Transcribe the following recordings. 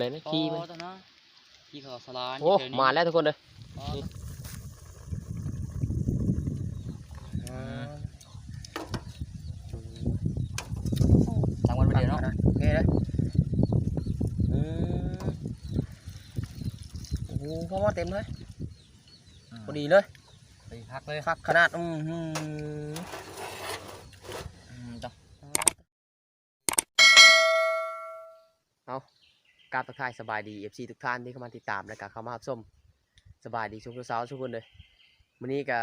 เลยนะอ๋อขี้มันตอนนะขี้เขาสลานโอ้เดี๋ยวนี้มาแล้วทุกคนเลยอ๋อสามวันประเดี๋ยวเนาะโอเคเลยอืมโอ้โหพ่อมาเต็มเลยพอดีเลยไปพักเลยคักขนาดอืมหืม อืมจ้ะ กราบทักทายสบายดี FC ทุกท่านที่เข้ามาติดตามและก็เข้ามารับชมสบายดีชุกเช้าทุกคนเลยวันนี้ก็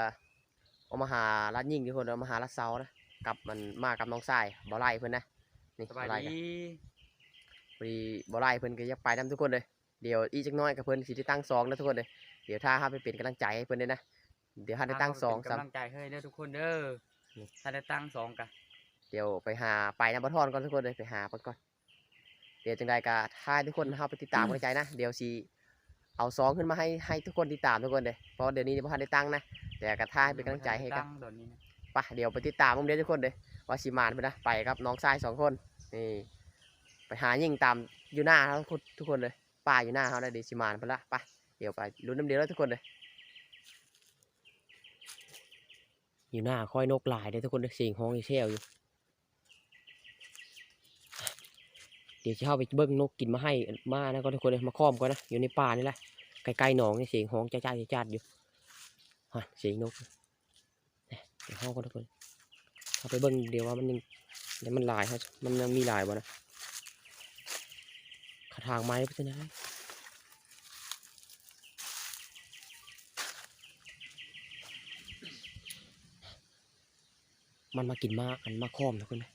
เอามาหาลัดยิ่งทุกคนเอามาหาลัดเซานะกับมันมากับน้องทรายบ่ไล่เพิ่นนะนี่สบายไล่กันดีพอดีบ่ไล่เพิ่นก็อยากไปนํทุกคนเลยเดี๋ยวอีกจักหน้อยกับเพิ่นสิได้ตั้งซองนะทุกคนเลยเดี๋ยวถ้าเฮาไปเป็นกำลังใจให้เพิ่นด้วยนะเดี๋ยวถ้าได้ตั้งซองเป็นซ้ำกำลังใจให้เด้อทุกคนเด้อนี่ถ้าได้ตั้งสองกันเดี๋ยวไปหาไปน้ำบัทอนก่อนทุกคนเลยไปหาเพิ่นก่อน เดี๋ยวจังใดก็ถ้าทุกคนเข้าไปติดตามกำลังใจนะ เดี๋ยวสิเอาซองขึ้นมาให้ให้ทุกคนติดตามทุกคนเลยเพราะเดี๋ยวนี้บ่ทันได้ตั้งนะแต่ก็ท่าให้เป็นกำลังใจให้กันตั้งเดี๋ยวนี้นะไปเดี๋ยวไปติดตามผมเดี๋ยวทุกคนเลยว่าสิมานไปนะไปครับน้องชายสองคนนี่ไปหายิงตามอยู่หน้าเขาทุกคนเลยป่าอยู่หน้าเขาเลยเดี๋ยวสิมานไปละไปเดี๋ยวไปลุ้นน้ำเดียวแล้วทุกคนเลยอยู่หน้าคอยนกหลายเลยทุกคนเลยเสียงห้องอีเชี่ยวอยู่ เดี๋ยวจะเข้าไปเบิ้งนกกินมาให้มานะก็ทุกคนเลยมาค้อมก่อนนะอยู่ในป่านี่แหละใกล้ๆหนองนี่เสียงห้องจ้าจ้าจ้าอยู่ฮะเสียงนกเนี่ยเดี๋ยวเข้ากันทุกคนเข้าไปเบิ้งเดี๋ยวว่ามันยังเดี๋ยวมันลายครับมันยังมีลายบ่นะขาทางไม้ไปที่ไหนมันมากินมากมันมาค้อมนะคนนะ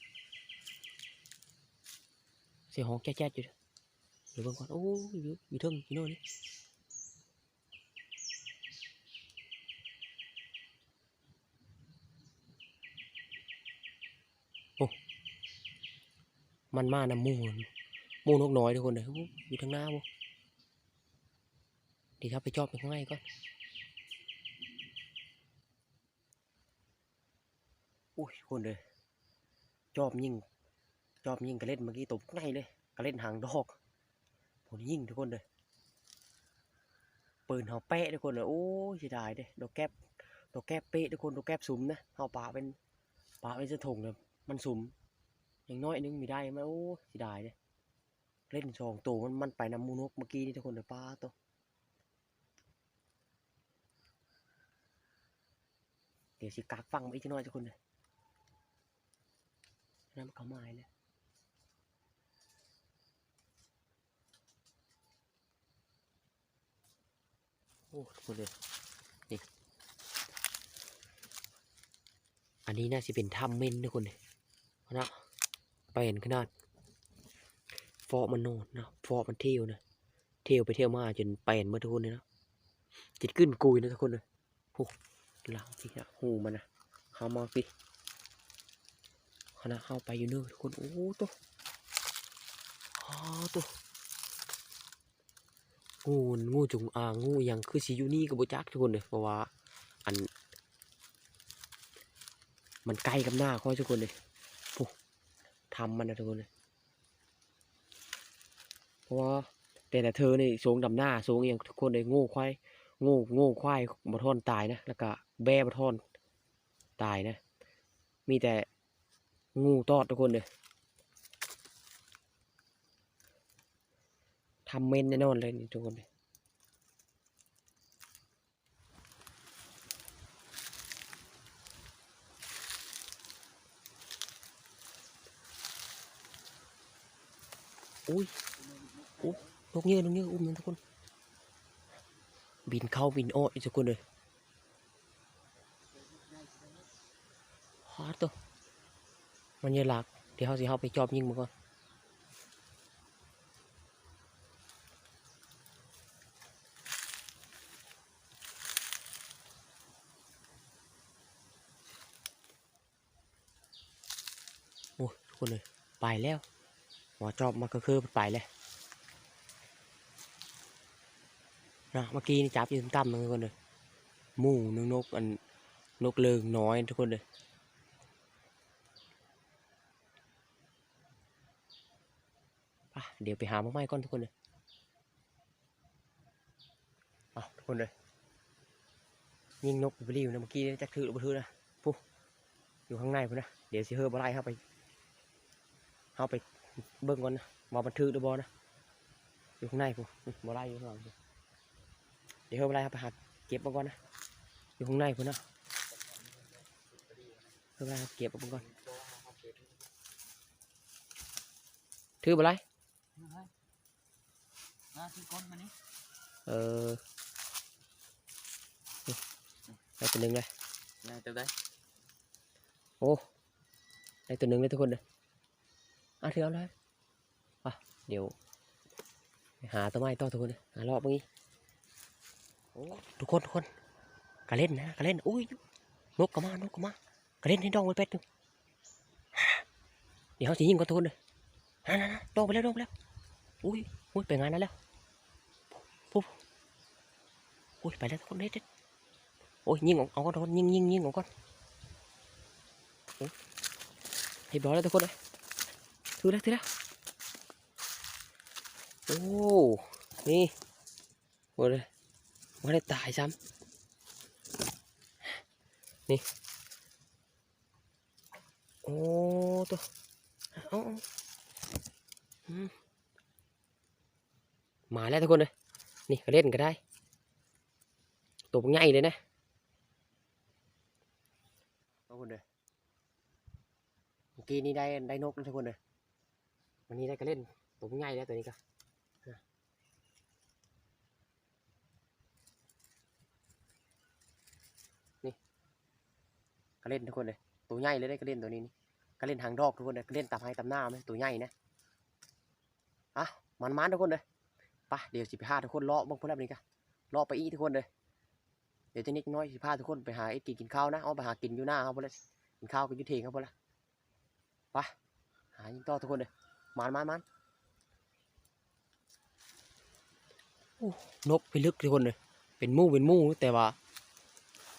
เสียงห้องแจ๊ดๆอยู่เด้อเดี๋ยวเบิ่งก่อนโอ้ยอยู่อยู่เทิงอยู่โน่นนี่โอ้มันมานำหมูมันหมูนกน้อยทุกคนเลยโอ้อยู่ทางหน้าบ่เดี๋ยวถ้าไปจอบไปข้างในก่อนโอ้ยทุกคนเลยจอบยิ่ง จอบยิงกระเล่นเมื่อกี้ตบง่ายเลยกระเล่นหางดอกผมยิงทุกคนเลยปืนเขาเป๊ะทุกคนเลยโอ้ยเสียดายเด้ดอกแก๊บดอกแก๊บเป๊ะทุกคนดอกแก๊บสุ่มนะเขาป่าเป็นป่าเป็นเส้นถงเลยมันสุ่มอย่างน้อยนึงมีได้ไหมโอ้ยเสียดายเลยเล่นสองตัวมันมันไปนำมูนกเมื่อกี้นี่ทุกคนเลยป้าตัวเดี๋ยวสิกักฟังไปอีกน้อยทุกคนเลยน้ำเขาไม้เลย อ้ทุกคนเลยนี่อันนี้น่าจะเป็นถ้ำเม่นทุกคนเลยนะไปเห็นขนาดฟอมันโนดนะฟอมันเที่ยวนะเที่ยวไปเที่ยวมาจนไปเห็นเมื่อทุกคนเลยนะจิตขึ้นกุยนะทุกคนเลยโอ้หลังพี่นะหูมันนะเข้ามาพี่ขณะเข้าไปอยู่เนื้อะทุกคนโอ้ตัวอ๋อตัว งูงูจงอางงูยังคือสิอยู่นี่กับบุจักทุกคนเลยเพราะว่าอัน มันใกล้กับหน้าค่อทุกคนเลยโอ้ทำมันนะทุกคนเลยเพราะว่าแต่ละเธอนี่สูงดำหน้าสูงอย่างทุกคนเลยงูควายงูงูควายบะทอนตายนะแล้วก็แบ่บะทอนตายนะ มีแต่งูตอดทุกคนเลย ทำเมนแน่นอนเลยนี่ทุกคนเลยอุ้ยอุ๊ยนกเงือกนกเงือกอุ้มมันทุกคน บินเข้าบินออกอีกทุกคนเลยฮาร์ดตัวมันเยอะหลักเดี๋ยวเขาสิเข้าไปจอบยิงมันก่อน โอ้ยทุก คนเลยไปแล้วหมอจอบมาก็คือไปเลยนะเมื่อกี้นี่จับยู่ต่ำๆนึงทุกคนเลยหมูนึงนกอันนกเลิงน้อยทุกคนเลยเดี๋ยวไปหามาไม้ก่อนทุกคนเลยอะทุกคนเลยยิงนกไปรีวนะเมื่อกี้จักถือหรือบ่ถือนะปุ๊อยู่ข้างในพุ่นนะเดี๋ยวสิเฮอบ่ไล่เข้าไป เข้าไปเบิ่งก่อนนะว่ามันถือหรือบ่นะอยู่ข้างในปุ๊บ่ไล่อยู่ข้างหลังพู้เดี๋ยวเฮอบ่ไล่เข้าไปหาเก็บมาก่อนนะอยู่ข้างในพุ่นนะเฮอบ่ไล่เข้าเก็บมาก่อนถือบ่ไล่มาที่ก้นมานี่เออได้ตัวหนึ่งเลยนายตัวได้โอ้ได้ตัวหนึ่งเลยทุกคนเลย อะถือเอาเลยอะเดี๋ยว หาตัวไม้ต่อทุกคนเลยหารอบเมื่อกี้โอ้ทุกคนทุกคนกระเล่นนะกระเล่นอุ้ยนกกระมานกกระมากระเล่นให้ดองไว้เป็ดหนึงเดี๋ยวเขาจะยิงก่อนทุนเลยนั่นนั่นนั่นดองไปแล้วดองไปแล้วอุ้ยอุ้ยไปงานนั้นแล้วปุ๊บอุ้ยไปแล้วทุกคนเด็ดเด็ดโอ้ยยิงออกเอาก่อนทุกคนยิงยิงยิงออกก่อนเรียบร้อยแล้วทุกคนเลย ถือแล้วถือแล้วโอ้นี่หมดเลยไม่ได้ตายซ้ำนี่โอ้ตัวเอาเอาอืมาแล้วทุกคนเลยนี่เล่นก็ได้ตัวมันใหญ่เลยนะทุกคนเลยเมื่อกี้นี่ได้ได้นกนะทุกคนเลย วันนี้ได้ก็เล่นตัวง่ายแล้วตัวนี้ก็นะนี่ก็เล่นทุกคนเลยตัวใหญ่เลยได้ก็เล่นตัวนี้นี่ก็เล่นหางดอกทุกคนเลยก็เล่นตามให้ตามหน้าไหมตัวใหญ่นะอะมันมันทุกคนเลยไปเดี๋ยวสิบห้าทุกคนเลาะบ้างพวกนี้กันเลาะไปอีทุกคนเลยเดี๋ยวจะนิดน้อยสิบห้าทุกคนไปหาไอ้กินกินข้าวนะเอาไปหากินอยู่หน้าเขาพวกนี้กินข้าวกันอยุเทงเขาพวกนี้ไปหายิงต่อทุกคนเลย มันมันมันโอ้นกไปลึกทุกคนเลยเป็นหมู่เป็นหมู่แต่ว่า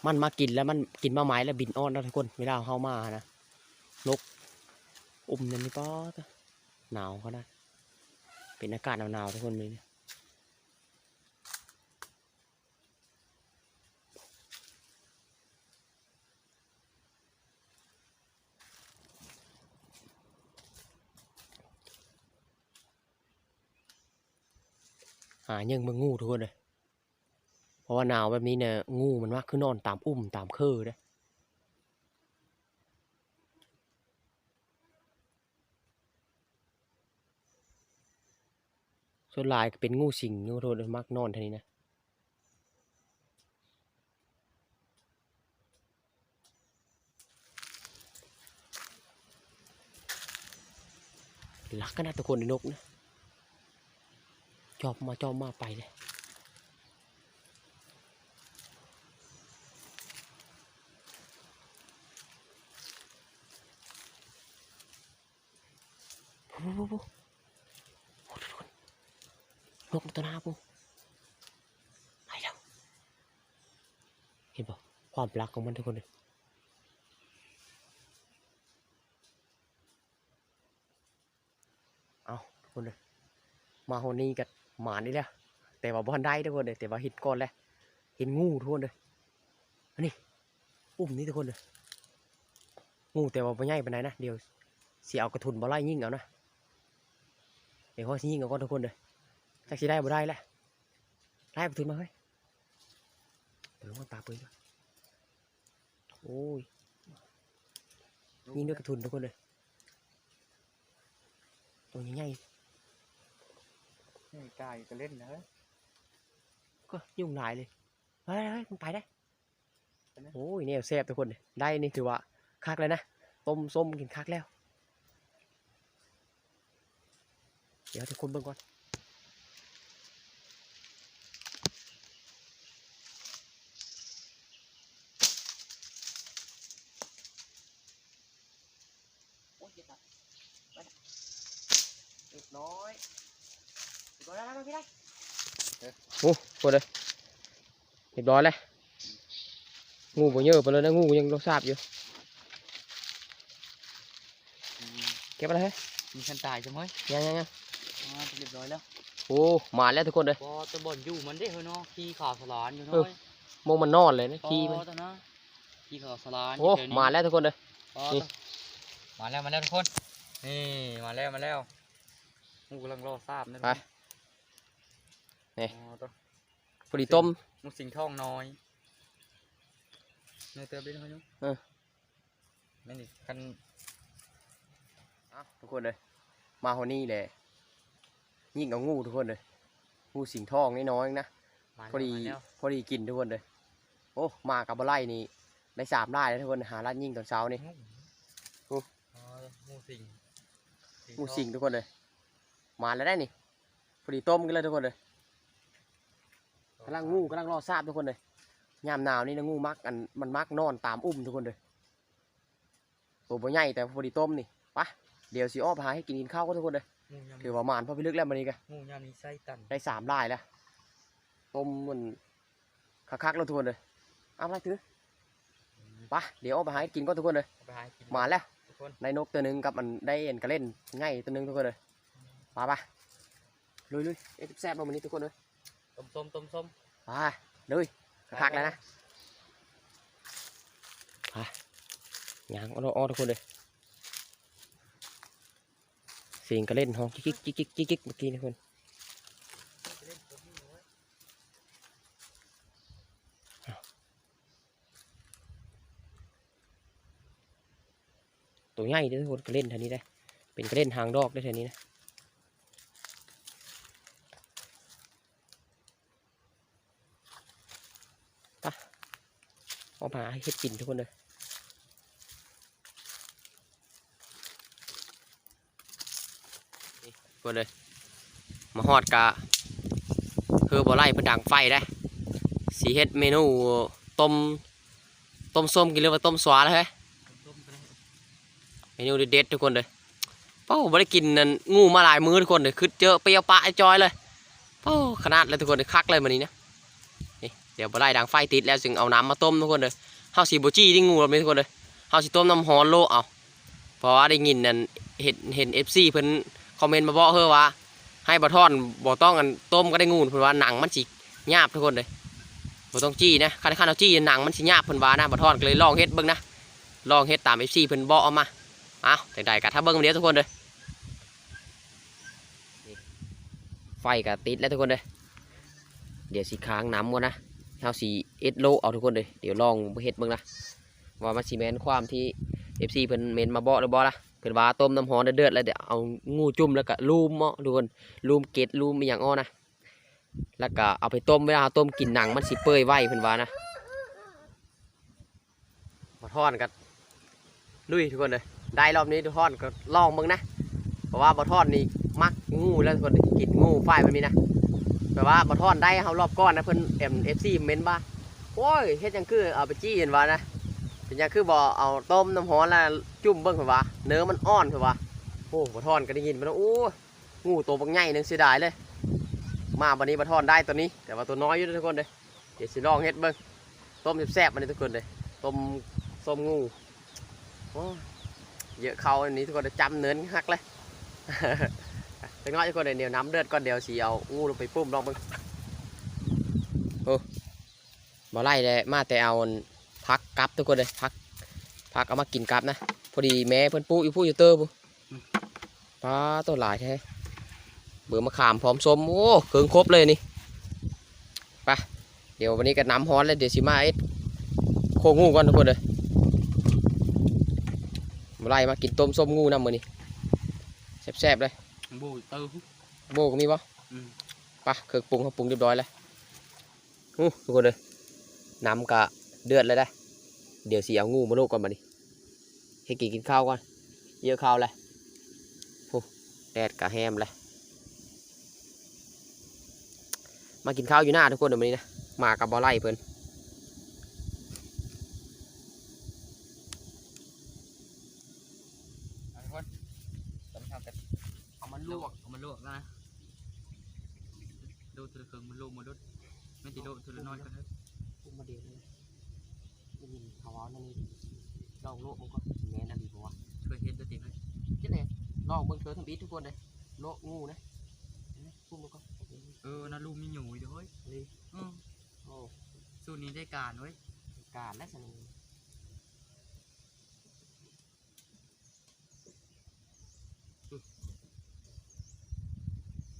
มันมากินแล้วมันกินมาไม้แล้วบินอ้อนแล้วทุกคนเวลาเข้ามานะนกอุ้มนั่นนี่ป้อตะหนาวเขาได้เป็นอากาศหนาวๆทุกคนเลย หายังมางูทุกคนเลยเพราะว่าหนาวแบบนี้เนี่ยงูมันมากขึ้นนอนตามอุ้มตามเคอเด้อส่วนลายเป็นงูสิงงูโทษมักนอนท่านี้นะรักกันนะทุกคนในนกนะ จอบมาจอบมาไปเลยปุ๊บปุ๊บปุ๊บโอ้ทุกคนนกตัวหน้าปุ๊บไปแล้วเห็นปะความรักของมันทุกคนเลยเอาทุกคนเลยมาโหนี้กับ หมานี่แหละแต่ว่าบ้านได้ทุกคนเลยแต่ว่าเห็นก่อนแหละเห็นงูทุกคนเลยอันนี้อุ้มนี่ทุกคนเลยงูแต่ว่าไม่ใหญ่ปานนะเดี๋ยวเสียเอากระทุนมาไล่ยิงเอานะเดี๋ยวเขาสิยิงเอาก่อนทุกคนเลยจักสิได้บ่ได้แหละไล่กระทุนมาเฮ้ยเดี๋ยวลงมาปาปืนก่อนโอ้ยยิงด้วยกระทุนทุกคนเลยตัวใหญ่ นี่กายก็เล่นนะๆก็ยุ่งหลายเลยเฮ้ยเฮ้ยมันไปได้ไปนะโอ้ยเนี่ยแซ่บทุกคนเลยได้นี่ถือว่าคักเลยนะต้มส้มกินคักแล้ว เดี๋ยวทุกคนเบิ่งก่อนเรียบร้อยเรียบร้อยแล้วพี่ได้ โอ้กดเลยเรียบร้อยเลยงูบ่เยอะไปเลยนะงูยังรสชาติอยู่เก็บอะไรเฮ้ยมีคันตายใช่ไหมยังยังยังอ่าเรียบร้อยแล้วโอ้มาแล้วทุกคนเลยพอตะบนอยู่มันได้เฮ้ยเนาะขี้ขาวสลานอยู่เอน้ออยโมงมันนอนเลยนะขี้มันพอตะนะขี้ขาวสลานโอ้เฉยๆนี่มาแล้วทุกคนเลยพอนี่ตะมาแล้วมาแล้วทุกคนนี่มาแล้วมาแล้วมูกำลังรอทราบนะไปนี่อ๋อตะ พอดีต้มมูสิงทองน้อยเนื้อเติมไปด้วยนุ๊กเออนี่นี่คันอะทุกคนเลย มาคนนี้แหละยิ่งเอางูทุกคนเลยงูสิงทองน้อยๆนะมาพอดีแล้วพอดีกินทุกคนเลย โอ้มากับบะไลนี่ได้สามได้แล้วทุกคนหาร้านยิ่งตอนเช้านี่มาแล้วโอ้อ๋องูสิงงูสิงทุกคนเลย มาแล้วได้นี่พอดีต้มกันเลยทุกคนเลย กำลังงูกำลังรอทราบทุกคนเลยยามหนาวนี่นะงูมักอันมันมักนอนตามอุ้มทุกคนเลยตัวบ่ใหญ่แต่พอดีต้มนี่ไปะเดี๋ยวสิอ้อพาให้กินกินข้าวก็ทุกคนเลยงูยำถือว่ามานพอพิลึกแล้วมันนี้กันงูยำนี้ไส้ตันได้สามได้แล้วต้มมันคักๆแล้วทุกคนเลยเอาไปถือไปะเดี๋ยวอ้อพาให้กินก็ทุกคนเลยเอาไปหากินมาแล้วทุกคนได้นกตัวหนึ่งกับมันได้เอ็นกระเล่นง่ายตัวหนึ่งทุกคนเลยมาปะลุยลุยเอ๊ะแซ่บมาวันนี้ทุกคนเลย ต้มส้มต้มส้มไปลุยคักแล้วนะไปยางอ้อทุกคนเลยเสียงกระเล่นห้องกิ๊กกิ๊กกิ๊กกิ๊กกิ๊กเมื่อกี้นะทุกคนตัวใหญ่ด้อทุกคนกระเล่นท่านี้ได้ เป็นกระเล่นหางดอกได้ท่านี้นะไปะ เอามาให้เฮ็ดกินทุกคนเลยนี่ทุกคนเลย มาฮอดกะเฮือบ่ไล่เพิ่นดังไฟได้สีเฮ็ดเมนูต้มต้มส้มกินหรือว่าต้มสวาแล้วเฮ้ยต้มก็ได้เมนูเด็ดๆทุกคนเลยเป้าไม่ได้กินนั่นงูมาหลายมื้อทุกคนเลยคือเจอเปรี้ยวปะไอจอยเลยเป้าขนาดเลยทุกคนเลยคักเลยมันนี้นะนี่ เดี๋ยวบะไล่ดังไฟติดแล้วจึงเอาน้ำมาต้มทุกคนเลยเฮาสีโบจี้ที่งูเราไม่ทุกคนเลยเฮาสิต้มน้ำฮอนโลเอาเพราะว่าได้ยินนั่นเห็นเห็นเอฟซีเพิ่นคอมเมนต์มาบอกเฮ้อว่า ให้บะท่อนบ่ต้องกันต้มก็ได้งูเพิ่นว่าหนังมันสิหยาบทุกคนเลยบ่ต้องจี้นะคันคันเอาจี้หนังมันสิหยาบเพิ่นว่านะบะท่อนก็เลยลองเฮ็ดเบิ่งนะลองเฮ็ดตามเอฟซีเพิ่นบอกเอามาเอาแต่ใดกัถ้าเบิ้งเดียวทุกคนเลยไฟก็ติดแล้วทุกคนเลยเดี๋ยวสีค้างน้ำก่อนนะ เท่าสีเอ็ดโลเอาทุกคนเลยเดี๋ยวลองเฮ็ดเบิ้งนะว่ามันสีแมนความที่เอฟซีเพิ่นเมนมาบอกหรือบ่ล่ะเพิ่นว่าต้มน้ำฮ้อนเดือดๆแล้วเดี๋ยวเอางูจุ่มแล้วก็ลูมเนาะทุกคนลูมเกล็ดลูมอย่างอ้อนะแล้วก็เอาไปต้มเวลาต้มกินหนังมันสิเปื่อยไวเพิ่นว่านะมาทอดกันลุยทุกคนเลยได้รอบนี้ทุกท่อนก็ลองมึงนะเพราะว่าบอทอนนี่มักงูแล้วทุกคนกินงูไฟแบบนี้นะ แต่ว่าบอทอนได้เขารอบก้อนนะเพิ่นเอ็มเอฟซีเมนว่าโอ้ยเฮ็ดยังคือเอาไปจี้เห็นว่านะเป็นยังคือบ่เอาต้มน้ำร้อนแล้วจุ่มเบิ่งเพิ่นว่าเนื้อมันอ่อนเพิ่นว่าโอ้บอทอนก็ได้ยินมันโอ้งูตัวบักใหญ่หนึ่งเสียดายเลย มาวันนี้บอทอนได้ตัวนี้ แต่ว่าตัวน้อยอยู่ทุกคนเลยเดี๋ยวสิลองเฮ็ดเบิ่งต้มแซ่บๆมันนี้ทุกคนเลยต้มส้มงูโอ้เยอะเขาอันนี้ทุกคนจะจำเนื้อหักเลย เล็กน้อยทุกคนเดี๋ยวน้ำเดือดก่อนเดี๋ยวสีเอางูลงไปปุ้มลองมึงโอ้บ่ไล่เลยมาแต่เอาอันพักกลับทุกคนเลยพักพักเอามากินกลับนะพอดีแม่เพิ่นปลูกอยู่ผู้อยู่เตอร์บุปลาตัวหลายแท้เบื่อมะขามพร้อมส้มโอ้เครื่องครบเลยนี่ไปเดี๋ยววันนี้ก็น้ำฮ้อนเลยเดี๋ยวสิมาเอ็ดโคงูก่อนทุกคนเลยมาไล่มากินต้มส้มงูน้ำมือนี่แซ่บๆเลย บูเติมโบก็มีปะอืมปะเครื่องปรุงเขาปรุงเรียบร้อยแล้วอู้ทุกคนเลยน้ำกะเดือดเลยได้ เดี๋ยวสีเอางูมาโลกก่อนมาดิให้กินกินข้าวก่อนเยอะข้าวเลยโอ้แดดกะแฮมเลยมากินข้าวอยู่หน้าทุกคนเดี๋ยววันนี้นะมากับบอไล่เพิ่น เอาทุกคนตอนนี้ทำกัน เอามันลวกเอามันลวกนะดูตัวเครื่องมันลวกมันลดไม่ติดลวกตัวน้อยก็ได้พูดมาเดียวเลยได้ยินเขาว่านั่นนี่ลองโลกมันก็แม่นอะไรบอกว่าช่วยเฮ็ดด้วยติเลยคิดเลยลองเบิ่งเธอทำอีททุกคนเลยโลกงูนะเห็นไหมพูดมันก็เออนะลูกมีหนูอีกด้วยนี่อืมโอ้สูตรนี้ได้การเว้ยการและสนุก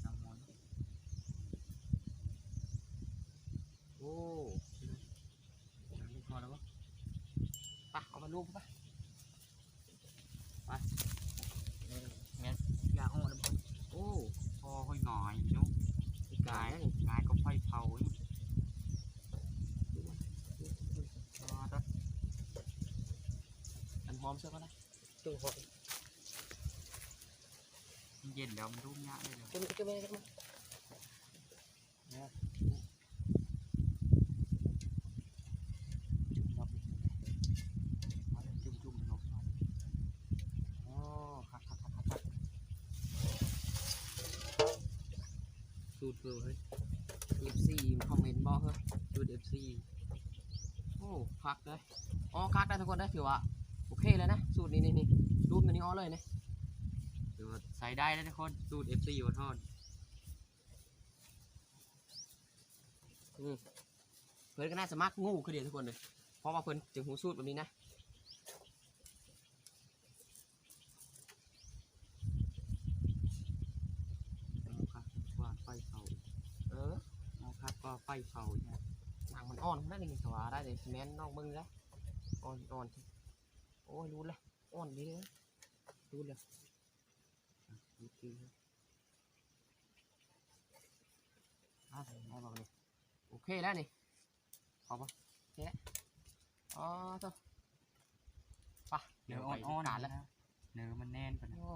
น้ำมัน โอ้ น้ำมันพอแล้วปะ ปะเอามาลูกปะงั้นยาอ่อนแล้วปะโอ้พอค่อยหงอยเนาะอีกหการงายแล้วนี่หงายก็ไฟเผานี่อ่าต่ออันหอมเสื้อก็ได้จุ่มหอมมันเย็นแล้วมันรุ่มยากเลยเดี๋ยว จุ่มจุ่มไปจุ่มจุ่มจุ่มลงอ๋อคักคักคักคักคัก สูตรเกลือเฮ้ย เอฟซีคอมเมนต์บอกเฮ้ย สูตรเอฟซี โอ้ คักเลยอ๋อคักได้ทุกคนได้ถือว่าโอเคเลยนะสูตรนี้นี่นี่รูปตัวนี้อ๋อเลยนะถือว่าใส่ได้แล้วทุกคนสูตรเอฟซีวัทอนเพื่อนก็น่าจะมักงูคือเดียวทุกคนเลยเพราะว่าเพื่อนจึงหูสูตรแบบนี้นะ เอาครับว่าไฟเผา เออ เอาครับก็ไฟเผาเนี่ย หนังมัน อ่อนนั่นเองสว่าได้เลยแมนนอกมึงแล้วอ่อนอ่อนโอ้ยรู้เลยอ่อนดีเลยรู้เลยโอเคครับอะได้บอกเลยโอเคแล้วนี่พอปะโอเคแล้วอ๋อตัวไปะเดี๋ยวไปอ่อนการๆแล้วนะเนื้อมันแน่นปะนะโอ้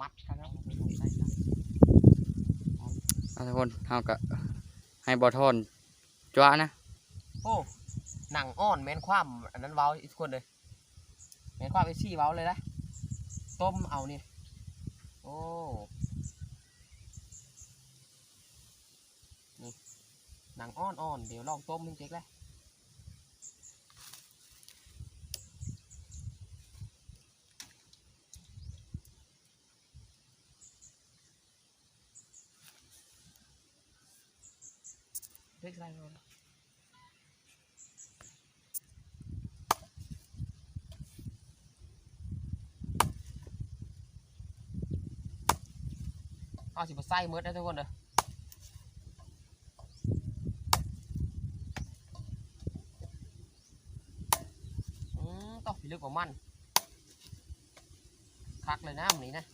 มัดกันแล้วใส่ละทุกคนเฮาก็ให้บอทอนจ้านะ โอ้หนังอ่อนแมนความอันนั้นเว้าอีกคนเลยแมนความไอซี่เว้าเลยนะต้มเอานี่โอ้นี่หนังอ่อนอ่อนๆเดี๋ยวลองต้มมึงเจ๊กเลยเล็กไรมา เอาสิบไส้เมืดได้ทุกคนเลยอืมต้องพิลึกกว่ามันคักเลยนะมันนี้นะ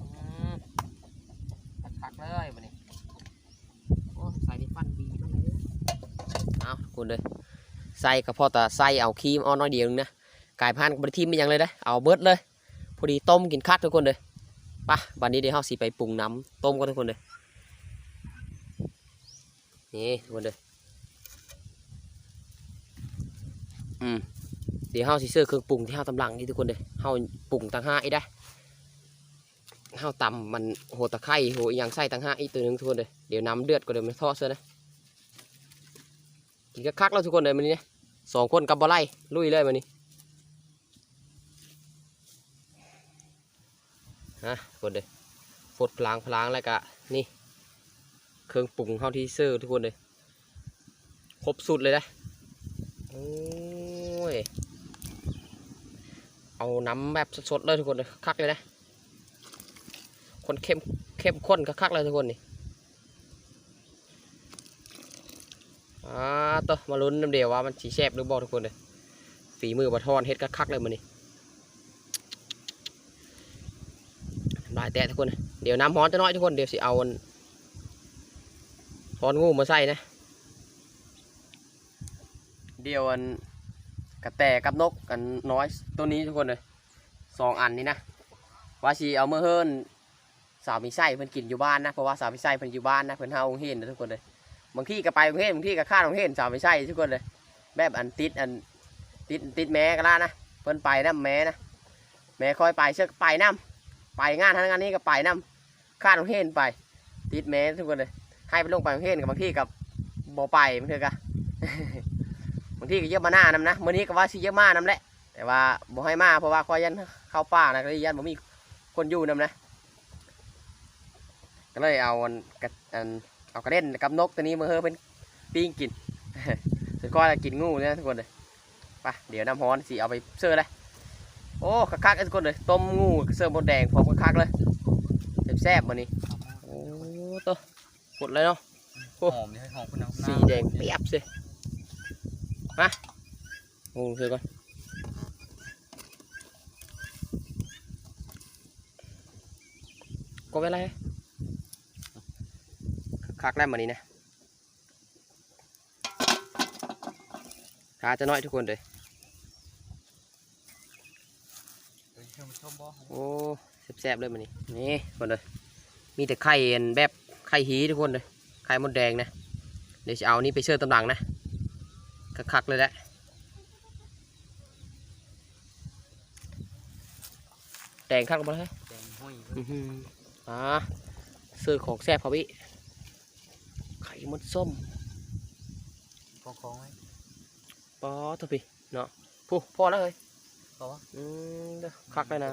อืมคักๆเลยมันนี้โอ้ใส่ในฟันบีมันเลยเอาทุก คนเลยใส่ก็พอแต่ใส่เอาครีมเอาน้อยเดียวนึงนะกายพันธุ์กับริทีมเป็นหยังเลยได้เอาเบิดเลย พอดีต้มกินคักทุกคนเลยปะวันนี้เดี๋ยวเราสิไปปรุงน้ำต้มกันทุกคนเลยนี่ทุกคนเลยอืมเดี๋ยวเราสิเสื้อเครื่องปรุงที่เราตำลังนี่ทุกคนเลยเราปรุงต่างหากอีกได้ข้าวตำมันโหตะไคร้โหอหยังใส่ตั้งห้าอีกตัวหนึงทุกคนเลยเดี๋ยวน้ำเดือดก็เดี๋ยวมันทอดเสียนะ กินก็คักแล้วทุกคนเลยมันนี้สองคนกับบอไล่ลุยเลยมันนี้ฮะกคนเลยฟดพลางพลางแล้วก็นี่ เครื่องปรุงข้าวที่ซื้อทุกคนเลยครบสุดเลยนะโอ้ยเอาน้ำแบบสดๆเลยทุกคนเลยคักเลยนะคนเข้มเข้มข้นคักๆเลยทุกคนนี่ อ่าตัวมาลุ้นน้ำเดียวว่ามันสีแซ่บหรือบ่ทุกคนเลยฝีมือบะทอนเฮ็ดคักๆเลยมันนี่ลายแตะทุกคนเดี๋ยวน้ำฮ้อนจะน้อยทุกคนเดี๋ยวสิเอาอันฮ้อนงูมาใส่นะ เดี๋ยวอันกระแตกับนกกันน้อยตัวนี้ทุกคนเลยสองอันนี้นะว่าสีเอาเมื่อเฮิรนสาวมีไส้เพิ่นกินอยู่บ้านนะเพราะว่าสาวมีไส้เพิ่นอยู่บ้านนะเพิ่นเฮาเรียนนะทุกคนเลย บางทีก็ไปโรงเรียนบางทีก็ข้ามโรงเรียนสาวไมีไส้ทุกคนเลย แบบอันติดอันติดติดแม่ก็ล้วนะเพิ่นไปน้ำแม่นะแม่คอยไปเชื่อกไปน้ำไปงานทางงานนี้ก็ไปน้ำข้ามโรงเรียนไป ติดแม่ทุกคนเลย ให้ไปลงไปโรงเรียนกับบางทีกับบ่ไปมันเถอะกะบางทีก็เยอะมาหน้านำนะมื้อนี้ก็ว่าสิเยอะมากนำแหละแต่ว่าบ่ให้มาเพราะว่าคอยยันเข้าป่านะก็เลยยันบ่มีคนอยู่นำนะก็เลยเอาอันอัน เอากระเด็นกับนกตัวนี้มาเฮอเป็นปิ้งกินส่วนก้อยก็กินงูเนี่ยทุกคนเลยไปเดี๋ยวน้ำฮ้อนสิเอาไปเสิร์ฟเลยโอ้คักๆทุกคนเลยต้มงูเสิร์ฟบดแดงพร้อมคักๆเลยแซ่บๆมานี่โอ้ตัวหมดเลยเนาะโอ้หอมนี่ให้หอมคุณน้องสีแดงเปียบสิมาโอ้เสือก่อนก็เวลา คักๆแล้วมานี่นะขาจะน้อยทุกคนเลยเฮ้ยชมชมบ่โอ้แซ่บๆเลยมันนี่นี่คนเลยมีแต่ไข่อันแบบไข่หีทุกคนเลยไข่มดแดงนะเดี๋ยวจะเอานี่ไปเชื่อตำหลังนะคักๆเลยแหละแดงคักลงมาเลยแดงห้อยอื้อหืออ่าซื้อของแซ่บเขาพี่ ไข่มดส้มกองกองไว้ปอเถอะพี่เนาะพูพอแล้วเลยเพราะว่าอืมเด้อคักเลยนะ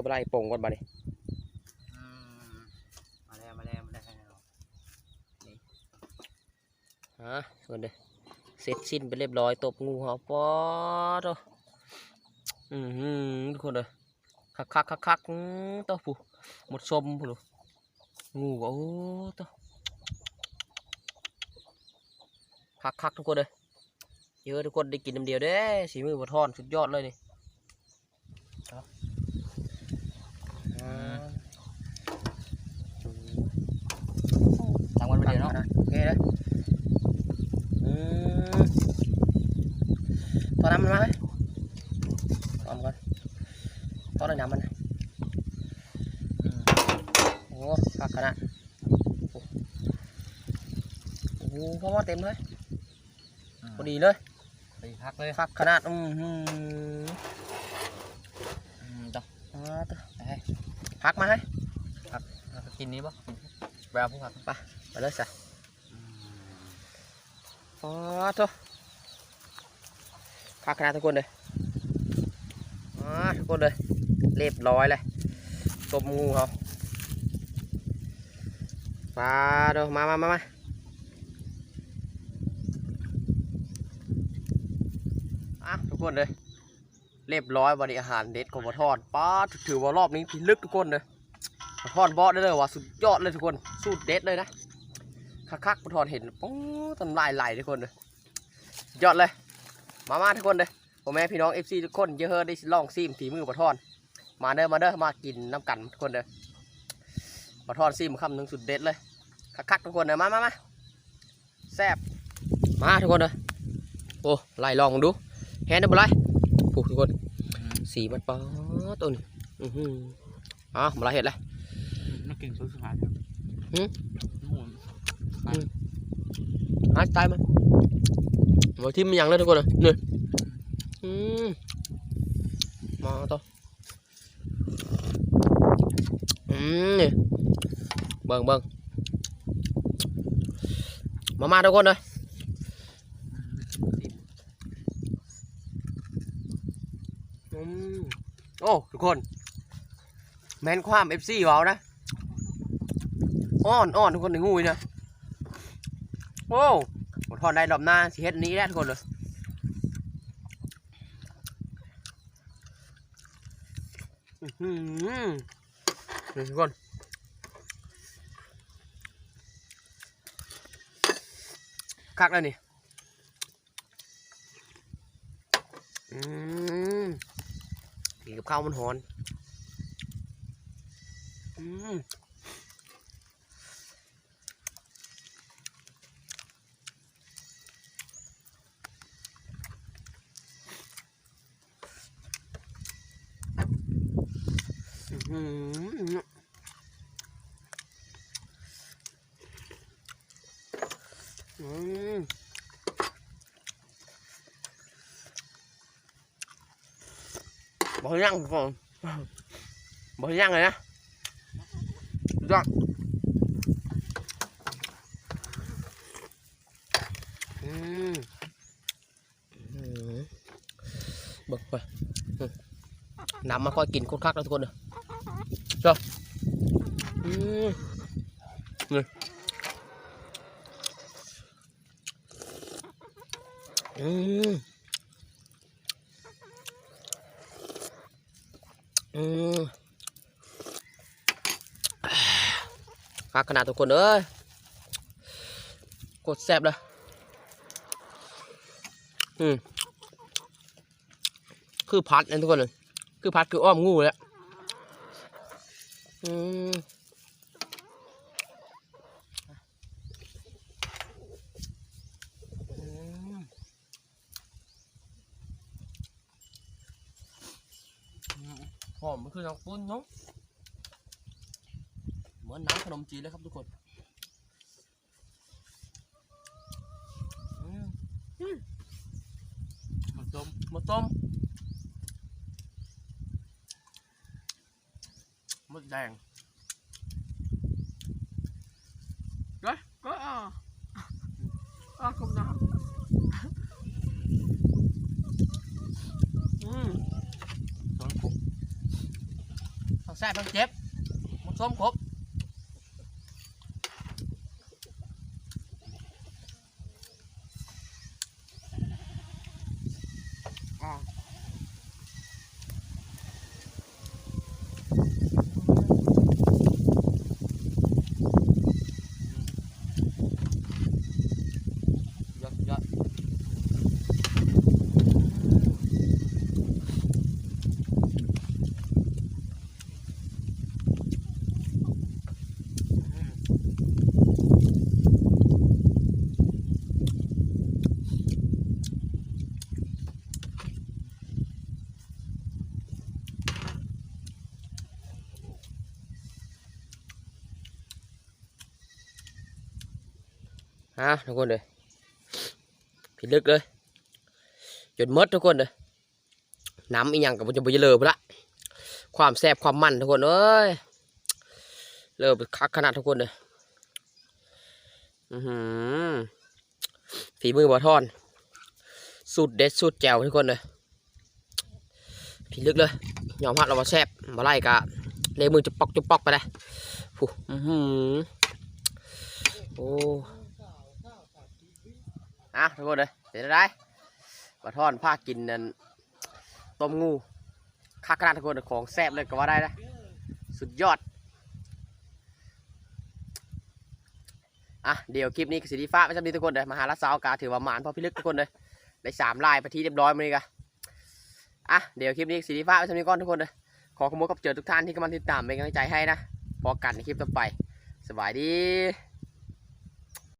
อืมอะจะน้อยกระซุกแล้วทุกคนเลยเธอไปไล่ป่งก่อนบ่ดิอืมมาแล้วมาแล้วมาแล้วฮะส่วนเด้อเสร็จสิ้นไปเรียบร้อยตบงูเขาปอดอะอือหือทุกคนเลยคักคักคักคักอื้อตัวผู้หมดสมผู้ลูกงูก็โอ้ตัวคักคักทุกคนเลยเยอะทุกคนได้กินน้ำเดียวเด้สีมือบัทอนสุดยอดเลยนี่อ่า ทางวันไปเดียวเนาะโอเคเลยอืมตอนน้ำมันมาเลยตอนก่อนตอนน้ำมันนะโอ้คักขนาดโอ้โอ้โหเพราะว่าเต็มเลยพอดีเลยไปพักเลยคักขนาดอืมหืม อืมต่อ อ่าตัว ให้ พักมาให้แล้วก็กินนี้ป่ะแบบผู้ผักไปเลยสิอ๋อตัวคักขนาดทุกคนเลยอ๋อทุกคนเลยเรียบร้อยเลยต้มงูเขาปลาเดูมามามามาอะทุกคนเลย เรียบร้อยวันนี้อาหารเด็ดของปลาทอดป้าถือว่ารอบนี้พิลึกทุกคนเลยปลาทอดบอสได้เลยว่ะสุดยอดเลยทุกคนสูตรเด็ดเลยนะคักๆปลาทอดเห็นโอ้ตำลายไหลทุกคนเลยยอดเลย มามาทุกคนเลยพ่อแม่พี่น้องเอฟซีทุกคนเยอะเฮอได้ลองซีมฝีมือปลาทอดมาเด้อมาเด้อมากินน้ำกันทุกคนเลยปลาทอดซีมคำหนึ่งสุดเด็ดเลยคักๆทุกคนเลยมามามาแซ่บมาทุกคนเลยโอ้ไล่ลองดูแฮนด์ได้บ่ไร ผูกทุกคน สีมันป๊อดตัวนี้อือหืออ๋อมาละเห็ดเลยนักกินสุดสุดท้ายหืมหุ่นหาตายมันมาทิมมันยังเลยทุกคนเลยนี่อืมมาตัวอืมนี่เบิ่งเบิ่งมามาทุกคนเลย อืมโอ้ทุกคน แมนความเอฟซีเว้านะอ้อนอ้อนทุกคนในงูนี่นะโอ้ผมทอดได้รอบหน้าสิเฮ็ดนี้ได้ทุกคนเลยอื้อหือนี่ทุกคนคักแล้วนี่ อืม กับข้าวมันหอนอืมอื้อหืออืม บอกยังก่อนบอกยังเลยนะยอดอืมอืมเบิกไปอืมน้ำมาค่อยกินโคตรคักแล้วทุกคนเลยจออืมนี่อืมอืมคัก ขนาดทุกคนเอ้ยกดแซบเลยอืมคือพัดนะทุกคนเลยคือพัดคืออ้อมงูแล้วอืมอืมหอมมันคือน้ำปุ้นเนาะเหมือนน้ำขนม จีนเลยครับทุกคนอืมอืมมาต้มมาต้มมดแดงก็ก็อ่าอ่าคมน้ำอืมต้มขบทั้งแซ่บทั้งเจ็บมันส้มครบ ฮะทุกคนเลยผิดลึกเลยจนมดทุกคนเลยน้ำอีหยังกับมันจะไปเลอพนละความแซ่บความมันทุกคนเอ้ยเลอไปคักขนาดทุกคนเลยอือหือฝีมือบอทอนสูตรเด็ดสูตรแจ่วทุกคนเลยผิดลึกเลยยอมรับเราว่าแซ่บมาไล่กะเลมือจะปอกจะปอกไปเลยผู้อือหือโอ้ อะทุกคนเลยเดี๋ยวได้ปลาทอนผ้ากินนั่นต้มงูคักขนาดทุกคนของแซ่บเลยก็ว่าได้นะสุดยอดอะเดี๋ยวคลิปนี้กสิดีฟ้าไม่จำดีทุกคนเลยมหาลัสาวกาถือว่าหมานพอพิลึกทุกคนเลยได้สามลายไปที่เรียบร้อยมาเลยกะอะเดี๋ยวคลิปนี้สิดีฟ้าไม่จำดีก้อนทุกคนเลยขอขโมยกับเจอทุกท่านที่กำลังติดตามเป็นกำลังใจให้นะพอกันในคลิปต่อไป สบายดี